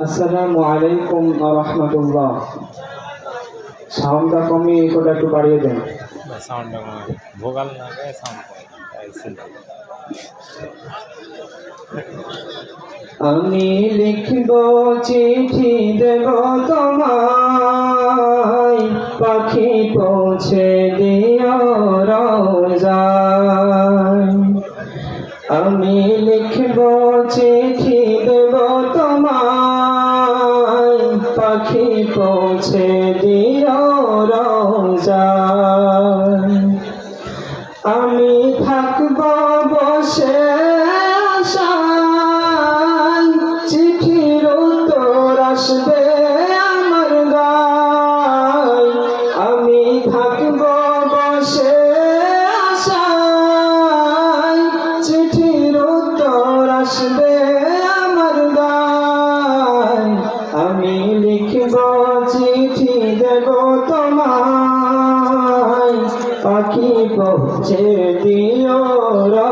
আসসালামু আলাইকুম রহমতুল্লাহ। সাউন্ডটা কমিয়ে ইকোটা একটু বাড়িয়ে দেন। সাউন্ড ভোগাল না সাউন্ড আমি লিখব চিঠি দেব তোমায় পাখি পৌঁছে দিও পৌঁছে দিল আমি থাকব বসে চিঠির উত্তর আসবে পৌঁছে দিও রোজায়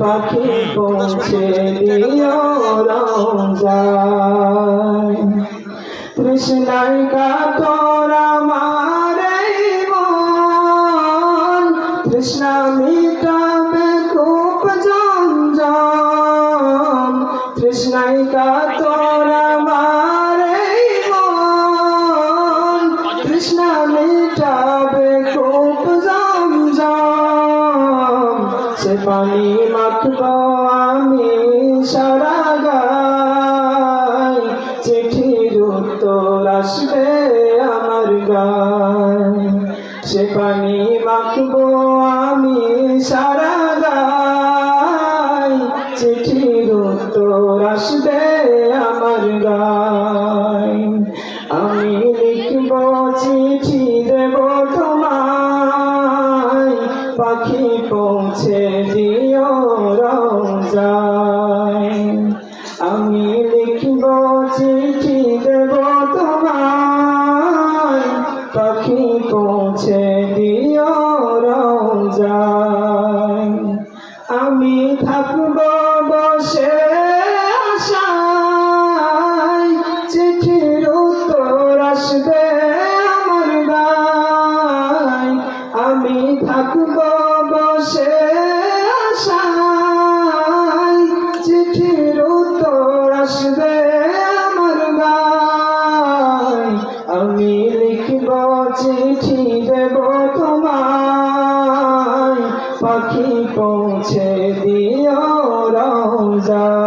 পাখি পৌঁছে দিও রোজায় তৃষ্ণায় কাতর আমার মন। তৃষ্ণা মিটাবে খুব জঞ্জন তৃষ্ণায় কাতর আমার মন। তৃষ্ণা মিটাবে খুব জঞ্জন সে পানি সে পানি মাখব আমি সারা গাই চিঠির উত্তর আসবে আমার গাই আমি লিখব, চিঠি দেব তোমায়। পাখি পৌঁছে দিও পাখি পৌঁছে দিও রাজা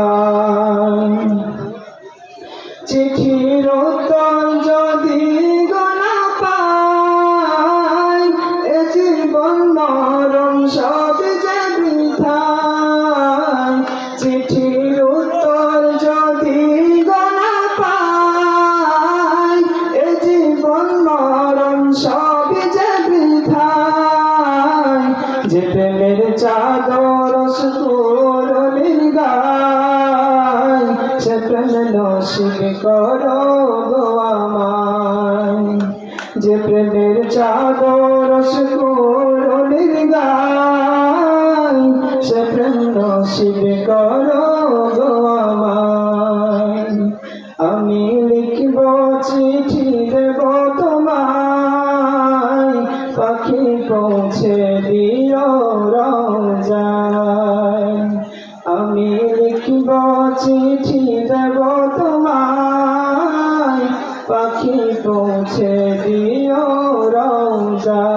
নসিব করো গো আমায়। যে প্রেমের চাদর করুণির গায় সে প্রেম নসিব করো গো আমায়। আমি লিখব চিঠি দেব তোমায়, পাখি পৌঁছে পৌঁছে দিও রোজায়